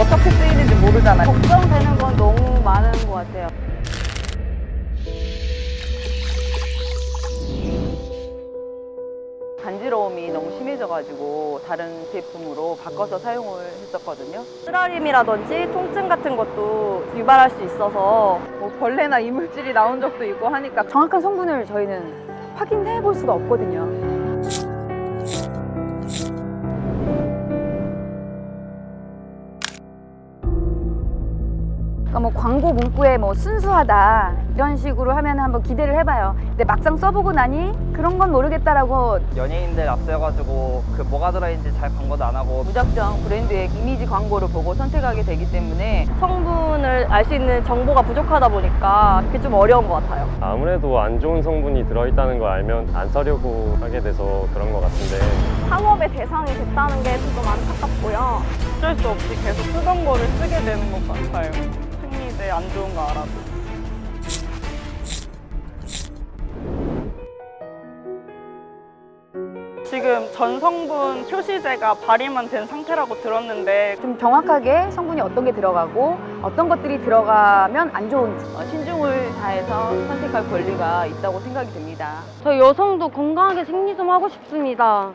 어떻게 쓰이는지 모르잖아요. 걱정되는 건 너무 많은 것 같아요. 간지러움이 너무 심해져가지고 다른 제품으로 바꿔서 사용을 했었거든요. 쓰라림이라든지 통증 같은 것도 유발할 수 있어서 뭐 벌레나 이물질이 나온 적도 있고 하니까 정확한 성분을 저희는 확인해 볼 수가 없거든요. 그러니까 뭐 광고 문구에 뭐 순수하다 이런 식으로 하면 한번 기대를 해봐요. 근데 막상 써보고 나니 그런 건 모르겠다라고 연예인들 앞세워가지고 그 뭐가 들어있는지 잘 광고도 안 하고 무작정 브랜드의 이미지 광고를 보고 선택하게 되기 때문에 성분을 알 수 있는 정보가 부족하다 보니까 그게 좀 어려운 것 같아요. 아무래도 안 좋은 성분이 들어있다는 걸 알면 안 사려고 하게 돼서 그런 것 같은데 상업의 대상이 됐다는 게 조금 안타깝고요. 어쩔 수 없이 계속 쓰던 거를 쓰게 되는 것 같아요. 생리대 안 좋은 거 알아도. 지금 전 성분 표시제가 발의만 된 상태라고 들었는데 좀 정확하게 성분이 어떤 게 들어가고 어떤 것들이 들어가면 안 좋은지 어, 신중을 다해서 선택할 권리가 있다고 생각이 듭니다. 저 여성도 건강하게 생리 좀 하고 싶습니다.